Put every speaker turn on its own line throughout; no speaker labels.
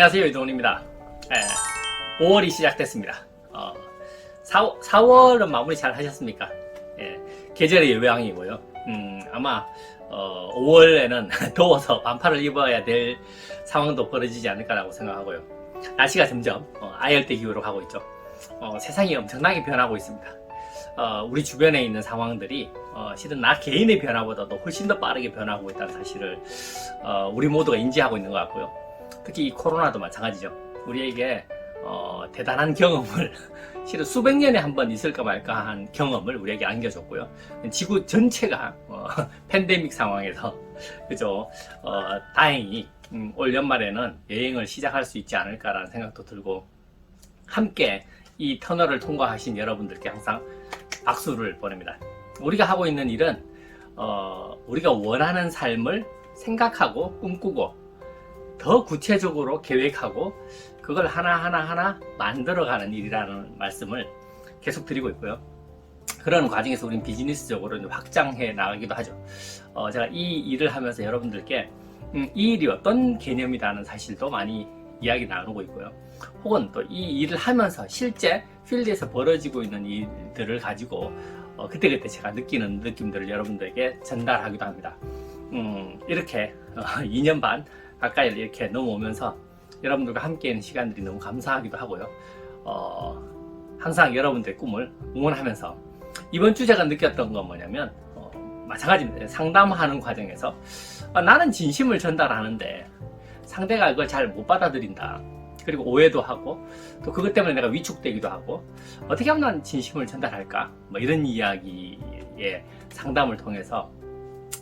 안녕하세요 이동훈입니다. 예, 5월이 시작됐습니다. 어, 4, 4월은 마무리 잘 하셨습니까? 예, 계절의 요양이고요. 음, 아마 어, 5월에는 더워서 반팔을 입어야 될 상황도 벌어지지 않을까라고 생각하고요. 날씨가 점점 어, 아열대 기후로 가고 있죠. 어, 세상이 엄청나게 변하고 있습니다. 어, 우리 주변에 있는 상황들이 어, 실은 나 개인의 변화보다도 훨씬 더 빠르게 변하고 있다는 사실을 어, 우리 모두가 인지하고 있는 것 같고요. 특히 이 코로나도 마찬가지죠. 우리에게 어, 대단한 경험을 실은 수백 년에 한 번 있을까 말까 한 경험을 우리에게 안겨줬고요. 지구 전체가 어, 팬데믹 상황에서 그죠 어, 다행히 음, 올 연말에는 여행을 시작할 수 있지 않을까라는 생각도 들고 함께 이 터널을 통과하신 여러분들께 항상 박수를 보냅니다. 우리가 하고 있는 일은 어, 우리가 원하는 삶을 생각하고 꿈꾸고 더 구체적으로 계획하고 그걸 하나하나 하나 만들어가는 일이라는 말씀을 계속 드리고 있고요. 그런 과정에서 우린 비즈니스적으로 확장해 나가기도 하죠. 어, 제가 이 일을 하면서 여러분들께 음, 이 일이 어떤 개념이라는 사실도 많이 이야기 나누고 있고요. 혹은 또 이 일을 하면서 실제 필드에서 벌어지고 있는 일들을 가지고 어, 그때그때 제가 느끼는 느낌들을 여러분들에게 전달하기도 합니다. 음, 이렇게 어, 2년 반 가까이 이렇게 넘어오면서 여러분들과 함께 있는 시간들이 너무 감사하기도 하고요. 어, 항상 여러분들의 꿈을 응원하면서 이번 주 제가 느꼈던 건 뭐냐면 어, 마찬가지입니다. 상담하는 과정에서 아, 나는 진심을 전달하는데 상대가 그걸 잘 못 받아들인다. 그리고 오해도 하고 또 그것 때문에 내가 위축되기도 하고 어떻게 하면 난 진심을 전달할까? 뭐 이런 이야기의 상담을 통해서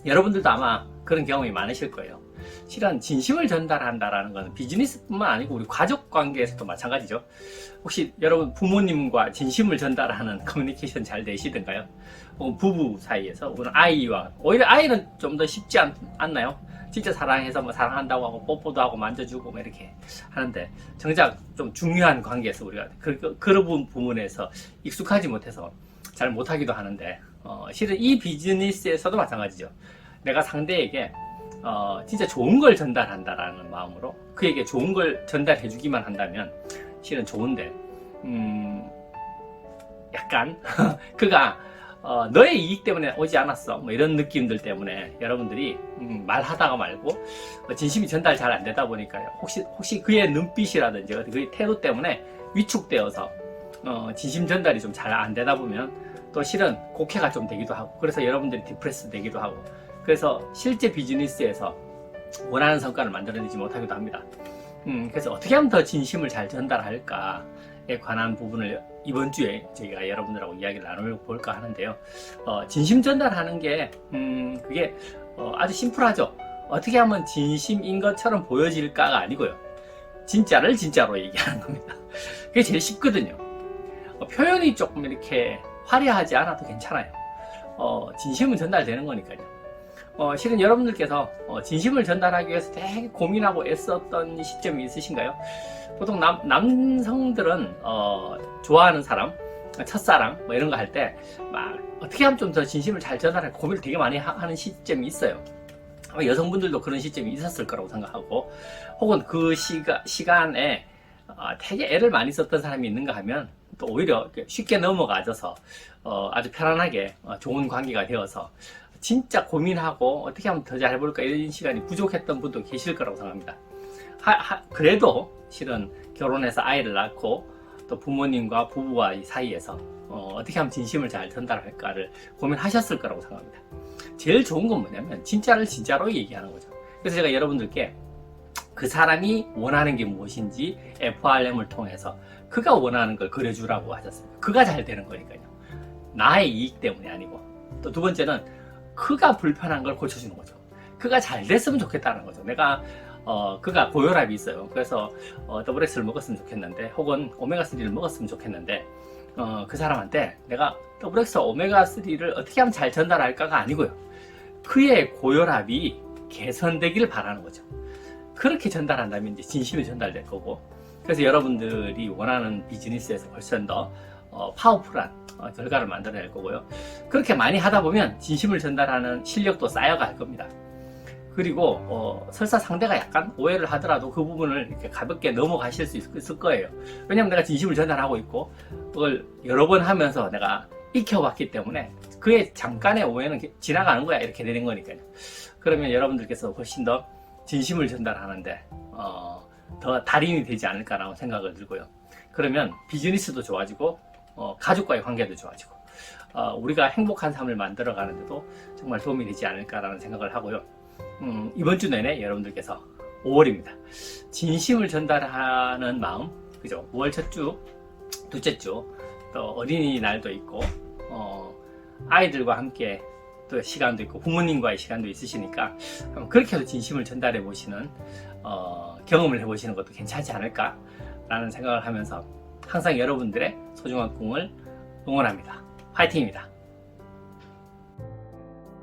여러분들도 아마 그런 경험이 많으실 거예요. 실은 진심을 전달한다라는 것은 비즈니스뿐만 아니고 우리 가족 관계에서도 마찬가지죠. 혹시 여러분 부모님과 진심을 전달하는 커뮤니케이션 잘 되시던가요? 부부 사이에서 혹은 아이와 오히려 아이는 좀 더 쉽지 않, 않나요? 진짜 사랑해서 뭐 사랑한다고 하고 뽀뽀도 하고 만져주고 뭐 이렇게 하는데 정작 좀 중요한 관계에서 우리가 그, 그, 그런 부분에서 익숙하지 못해서 잘 못하기도 하는데 어, 실은 이 비즈니스에서도 마찬가지죠. 내가 상대에게 어, 진짜 좋은 걸 전달한다라는 마음으로 그에게 좋은 걸 전달해 주기만 한다면 실은 좋은데 음, 약간 그가 어, 너의 이익 때문에 오지 않았어. 뭐 이런 느낌들 때문에 여러분들이 음, 말하다가 말고 어, 진심이 전달 잘 안 되다 보니까 혹시 혹시 그의 눈빛이라든지 그의 태도 때문에 위축되어서 어, 진심 전달이 좀 잘 안 되다 보면 또 실은 곡해가 좀 되기도 하고 그래서 여러분들이 디프레스 되기도 하고 그래서 실제 비즈니스에서 원하는 성과를 만들어내지 못하기도 합니다. 음, 그래서 어떻게 하면 더 진심을 잘 전달할까에 관한 부분을 이번 주에 저희가 여러분들하고 이야기를 나눠볼까 하는데요. 어, 진심 전달하는 게, 음, 그게 어, 아주 심플하죠. 어떻게 하면 진심인 것처럼 보여질까가 아니고요. 진짜를 진짜로 얘기하는 겁니다. 그게 제일 쉽거든요. 어, 표현이 조금 이렇게 화려하지 않아도 괜찮아요. 어, 진심은 전달되는 거니까요. 어, 실은 여러분들께서 어, 진심을 전달하기 위해서 되게 고민하고 애썼던 시점이 있으신가요? 보통 남, 남성들은 어, 좋아하는 사람, 첫사랑 뭐 이런 거 할 때 막 어떻게 하면 좀 더 진심을 잘 전달할 고민을 되게 많이 하, 는 시점이 있어요. 아마 여성분들도 그런 시점이 있었을 거라고 생각하고 혹은 그 시가, 시간에 어, 되게 애를 많이 썼던 사람이 있는가 하면 또 오히려 쉽게 넘어가져서 어, 아주 편안하게 어, 좋은 관계가 되어서 진짜 고민하고 어떻게 하면 더 잘해볼까 이런 시간이 부족했던 분도 계실 거라고 생각합니다. 하, 하, 그래도 실은 결혼해서 아이를 낳고 또 부모님과 부부와 이 사이에서 어, 떻게 하면 진심을 잘 전달할까를 고민하셨을 거라고 생각합니다. 제일 좋은 건 뭐냐면 진짜를 진짜로 얘기하는 거죠. 그래서 제가 여러분들께 그 사람이 원하는 게 무엇인지 FRM을 통해서 그가 원하는 걸 그려주라고 하셨습니다. 그가 잘 되는 거니까요. 나의 이익 때문이 아니고 또 두 번째는 그가 불편한 걸 고쳐주는 거죠. 그가 잘 됐으면 좋겠다는 거죠. 내가 어, 그가 고혈압이 있어요. 그래서 어, 더블엑스를 먹었으면 좋겠는데, 혹은 오메가3를 먹었으면 좋겠는데, 어, 그 사람한테 내가 더블엑스 오메가3를 어떻게 하면 잘 전달할까가 아니고요. 그의 고혈압이 개선되기를 바라는 거죠. 그렇게 전달한다면 이제 진심이 전달될 거고, 그래서 여러분들이 원하는 비즈니스에서 훨씬 더 어, 파워풀한 어, 결과를 만들어낼 거고요. 그렇게 많이 하다 보면 진심을 전달하는 실력도 쌓여갈 겁니다. 그리고 어, 설사 상대가 약간 오해를 하더라도 그 부분을 이렇게 가볍게 넘어가실 수 있- 있을 거예요. 왜냐면 내가 진심을 전달하고 있고 그걸 여러 번 하면서 내가 익혀봤기 때문에 그의 잠깐의 오해는 게- 지나가는 거야 이렇게 되는 거니까요. 그러면 여러분들께서 훨씬 더 진심을 전달하는데 어, 더 달인이 되지 않을까라고 생각을 들고요. 그러면 비즈니스도 좋아지고 어, 가족과의 관계도 좋아지고 어, 우리가 행복한 삶을 만들어 가는데도 정말 도움이 되지 않을까라는 생각을 하고요. 음, 이번 주 내내 여러분들께서 5월입니다. 진심을 전달하는 마음, 그죠? 5월 첫 주, 둘째 주, 또 어린이날도 있고, 어, 아이들과 함께 또 시간도 있고, 부모님과의 시간도 있으시니까, 그렇게 해서 진심을 전달해 보시는, 어, 경험을 해 보시는 것도 괜찮지 않을까라는 생각을 하면서 항상 여러분들의 소중한 꿈을 응원합니다. 화이팅입니다.